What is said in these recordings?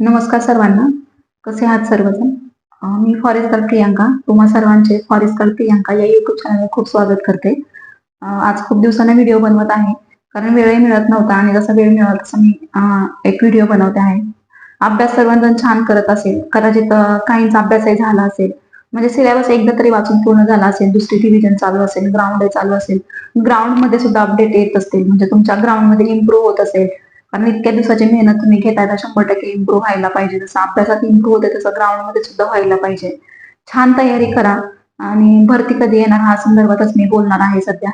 नमस्कार सर्वांना. कसे आहात सर्वजण? मी मी फॉरेस्टर प्रियांका. तुम्हा सर्वांचे फॉरेस्टर प्रियांका या युट्यूब चॅनलवर खूप स्वागत करते. आज खूप दिवसाने व्हिडिओ बनवत आहे. कारण वेळही मिळत नव्हता आणि जसा वेळ मिळाला तसा मी एक व्हिडिओ बनवते आहे. अभ्यास सर्वजण छान करत असेल. कदाचित काहींचा अभ्यासही झाला असेल. म्हणजे सिलेबस एकदा तरी वाचून पूर्ण झाला असेल. दुसरी डिव्हिजन चालू असेल. ग्राउंड चालू असेल. ग्राउंडमध्ये सुद्धा अपडेट येत असतील. म्हणजे तुमच्या ग्राउंडमध्ये इम्प्रूव्ह होत असेल. कारण इतक्या दिवसाची मेहनत तुम्ही घेताय तर शंभर टक्के इम्प्रूव्ह व्हायला पाहिजे. जसं अभ्यासात इम्प्रूव्ह होते तसं ग्राउंडमध्ये सुद्धा व्हायला पाहिजे. छान तयारी करा. आणि भरती कधी येणार? हा संदर्भातच मी बोलणार आहे सध्या.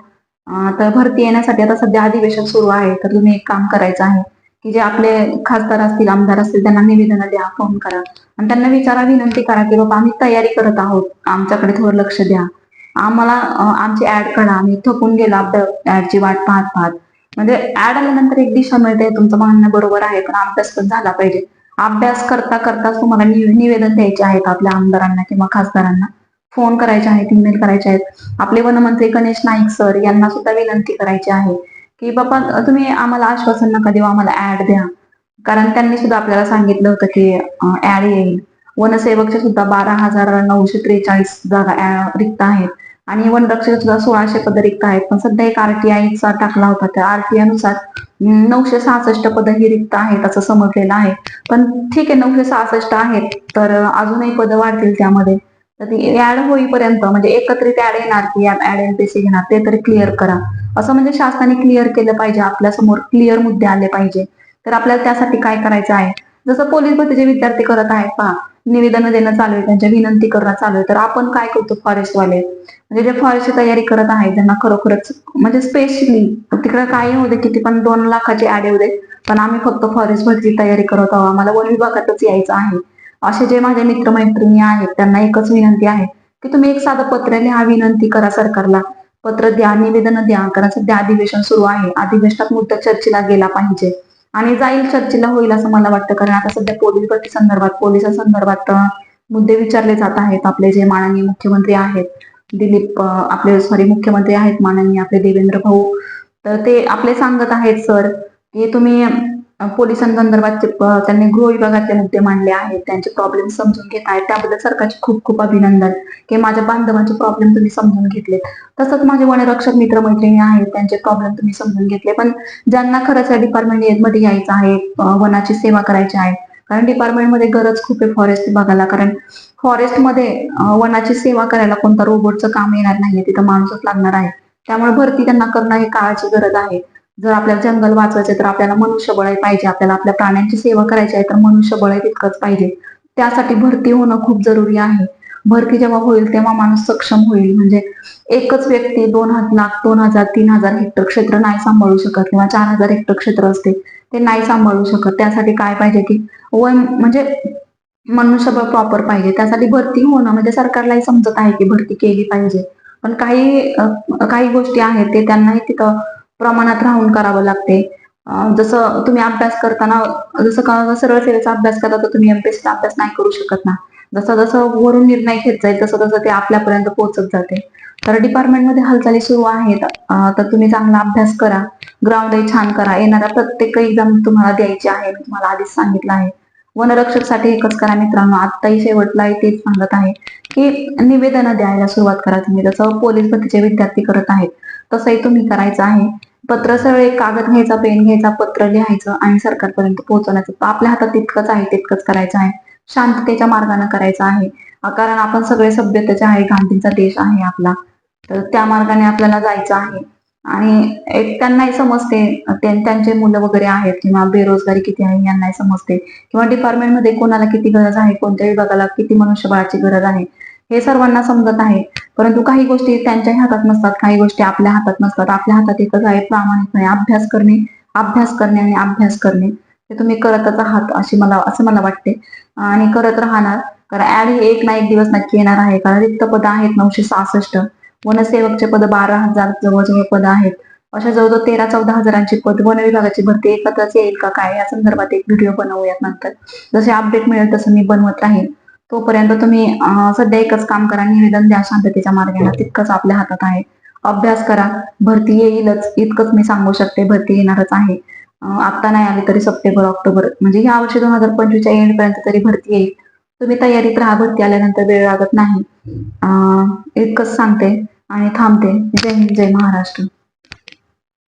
तर भरती येण्यासाठी आता सध्या अधिवेशन सुरू आहे. तर तुम्ही एक काम करायचं आहे की जे आपले खासदार असतील आमदार असतील त्यांना निवेदन द्या फोन करा. आणि त्यांना विचारा विनंती करा की बाबा आम्ही तयारी करत आहोत. आमच्याकडे थोडं लक्ष द्या. आम्हाला आमची ऍड करा. आम्ही थकून गेलो ऍडची वाट पाहत पाहत. म्हणजे ऍड आल्यानंतर एक दिशा मिळते तुमचं म्हणणं बरोबर आहे पण अभ्यास पण झाला पाहिजे. अभ्यास करता करता तुम्हाला निवेदन द्यायचे आहेत आपल्या आमदारांना किंवा खासदारांना. फोन करायचे आहेत ईमेल करायचे आहेत. आपले वनमंत्री गणेश नाईक सर यांना सुद्धा विनंती करायची आहे की बाबा तुम्ही आम्हाला आश्वासन नका देऊ आम्हाला ऍड द्या. कारण त्यांनी सुद्धा आपल्याला सांगितलं होतं की ऍड येईल. वनसेवकचे सुद्धा बारा हजार नऊशे त्रेचाळीस जागा रिक्त आहेत. आणि वनरक्षक सुद्धा सोळाशे पद रिक्त आहेत. पण सध्या एक आरटीआयचा टाकला होता. त्या आरटीआयनुसार नऊशे सहासष्ट पद ही रिक्त आहेत असं समजलेलं आहे. पण ठीक आहे नऊशे सहासष्ट आहेत तर अजूनही पद वाढतील त्यामध्ये. तर ती ऍड होईपर्यंत म्हणजे एकत्रित ऍड येणार की ऍड एनपीसी घेणार ते तरी क्लिअर करा. असं म्हणजे शासनाने क्लिअर केलं पाहिजे आपल्यासमोर क्लिअर मुद्दे आले पाहिजे. तर आपल्याला त्यासाठी काय करायचं आहे? जसं पोलीस भरतीचे विद्यार्थी करत आहेत पहा. निवेदन देणं चालू आहे त्यांच्या विनंती करणं चालू आहे. तर आपण काय करतो फॉरेस्टवाले म्हणजे जे फॉरेस्टची तयारी करत आहे त्यांना खरोखरच म्हणजे स्पेशली तिकडे काय होऊ दे किती पण दोन लाखाची ऍड येऊ दे पण आम्ही फक्त फॉरेस्ट भरती तयारी करत आहोत. आम्हाला वन विभागातच यायचं आहे. असे जे माझे मित्रमैत्रिणी आहेत त्यांना एकच विनंती आहे की तुम्ही एक साधं पत्र लिहा विनंती करा सरकारला. पत्र द्या निवेदन द्या कारण सध्या अधिवेशन सुरू आहे. अधिवेशनात मुद्दा चर्चेला गेला पाहिजे. आणि जाईल चर्चेला होईल असं मला वाटतं. कारण आता सध्या पोलीस भरती संदर्भात पोलिसांसंदर्भात मुद्दे विचारले जात आहेत. आपले जे माननीय मुख्यमंत्री आहेत दिलीप आपले सॉरी मुख्यमंत्री आहेत माननीय आपले देवेंद्र भाऊ. तर ते आपले सांगत आहेत सर की तुम्ही पोलिसांसंदर्भात त्यांनी गृह विभागाचे मुद्दे मांडले आहेत. त्यांचे प्रॉब्लेम समजून घेत आहेत. त्याबद्दल सरकारचे खूप खूप अभिनंदन. की माझ्या बांधवांचे प्रॉब्लेम तुम्ही समजून घेतले तसंच माझे वनरक्षक मित्रमैत्रिणी आहेत. त्यांचे प्रॉब्लेम तुम्ही समजून घेतले. पण ज्यांना खरंच या डिपार्टमेंटमध्ये यायचं आहे वनाची सेवा करायची आहे. कारण डिपार्टमेंटमध्ये गरज खूप आहे फॉरेस्ट विभागाला कारण फॉरेस्टमध्ये वनाची सेवा करायला कोणता रोबोटचं काम येणार नाहीये. तिथं माणूसच लागणार आहे. त्यामुळे भरती त्यांना करणं हे काळाची गरज आहे. जर आपल्याला जंगल वाचवायचे तर आपल्याला मनुष्यबळ पाहिजे. आपल्याला आपल्या प्राण्यांची सेवा करायची आहे तर मनुष्यबळ तितकंच पाहिजे. त्यासाठी भरती होणं खूप जरुरी आहे. भरती जेव्हा होईल तेव्हा माणूस सक्षम होईल. म्हणजे एकच व्यक्ती दोन लाख दोन हजार तीन हजार हेक्टर क्षेत्र नाही सांभाळू शकत किंवा चार हजार हेक्टर क्षेत्र असते ते नाही सांभाळू शकत. त्यासाठी काय पाहिजे की वन म्हणजे मनुष्यबळ प्रॉपर पाहिजे. त्यासाठी भरती होणं म्हणजे सरकारलाही समजत आहे की भरती केली पाहिजे. पण काही काही गोष्टी आहेत ते त्यांनाही तिथं प्रमाणात राहून करावं लागते. जसं तुम्ही अभ्यास करताना जसं का सरळ सेवेचा अभ्यास करता तर तुम्ही एमपीएससीचा अभ्यास नाही करू शकत ना. जसं जसं वरून निर्णय घेत जाईल तसं तसं ते आपल्यापर्यंत पोहोचत जाते. तर डिपार्टमेंटमध्ये हालचाली सुरू आहेत. तर तुम्ही चांगला अभ्यास करा. ग्राउंडही छान करा. येणाऱ्या प्रत्येक एक्झाम तुम्हाला द्यायची आहे मी तुम्हाला आधीच सांगितलं आहे. वनरक्षकसाठी एकच करा मित्रांनो. आत्ताही शेवटला तेच सांगत आहे. की निवेदन द्यायला सुरुवात करा तुम्ही. जसं पोलीस भरतीचे विद्यार्थी करत आहेत. तसंही तुम्ही करायचं आहे. पत्र सरळ एक कागद घ्यायचा पेन घ्यायचा पत्र लिहायचं आणि सरकारपर्यंत पोहोचवण्याचं. आपल्या हातात तितकंच आहे तितकंच करायचं आहे. शांततेच्या मार्गाने करायचं आहे. कारण आपण सगळे सभ्यतेचे आहे गांधींचा देश आहे आपला. तर त्या मार्गाने आपल्याला जायचं आहे. आणि एक त्यांनाही समजते त्यांचे मुलं वगैरे आहेत किंवा बेरोजगारी किती आहे यांनाही समजते. किंवा डिपार्टमेंटमध्ये कोणाला किती गरज आहे कोणत्या विभागाला किती मनुष्यबळाची गरज आहे हे सर्वांना समजत आहे. परंतु काही गोष्टी त्यांच्याही हातात नसतात. काही गोष्टी आपल्या हातात नसतात. आपल्या हातात एकच आहे प्रामाणिकपणे अभ्यास करणे अभ्यास करणे आणि अभ्यास करणे. ते तुम्ही करतच आहात अशी मला असं मला वाटते. आणि करत राहणार कारण ऍड हे एक ना एक दिवस नक्की येणार आहे. कारण रिक्त पद आहेत नऊशे सहासष्ट. वनसेवकचे पद बारा हजार जवळजवळ पद आहेत. अशा जवळजवळ तेरा चौदा हजारांची पद वन विभागाची भरती एकत्रच येईल का काय? या संदर्भात एक व्हिडिओ बनवूयात नंतर. जसे अपडेट मिळेल तसं मी बनवत राहील तोपर्यंत तुम्ही सध्या एकच काम करा निवेदन द्या शांततेच्या मार्गाने. तितकंच आपल्या हातात आहे. अभ्यास करा. भरती येईलच. इतकंच मी सांगू शकते भरती येणारच आहे. अं, आत्ता नाही आली तरी सप्टेंबर ऑक्टोबर. म्हणजे या वर्षी दोन हजार पंचवीसच्या एंड पर्यंत तरी भरती येईल. तुम्ही तयारीत राहा भरती आल्यानंतर वेळ लागत नाही. इतकंच सांगते आणि थांबते. जय हिंद जय महाराष्ट्र.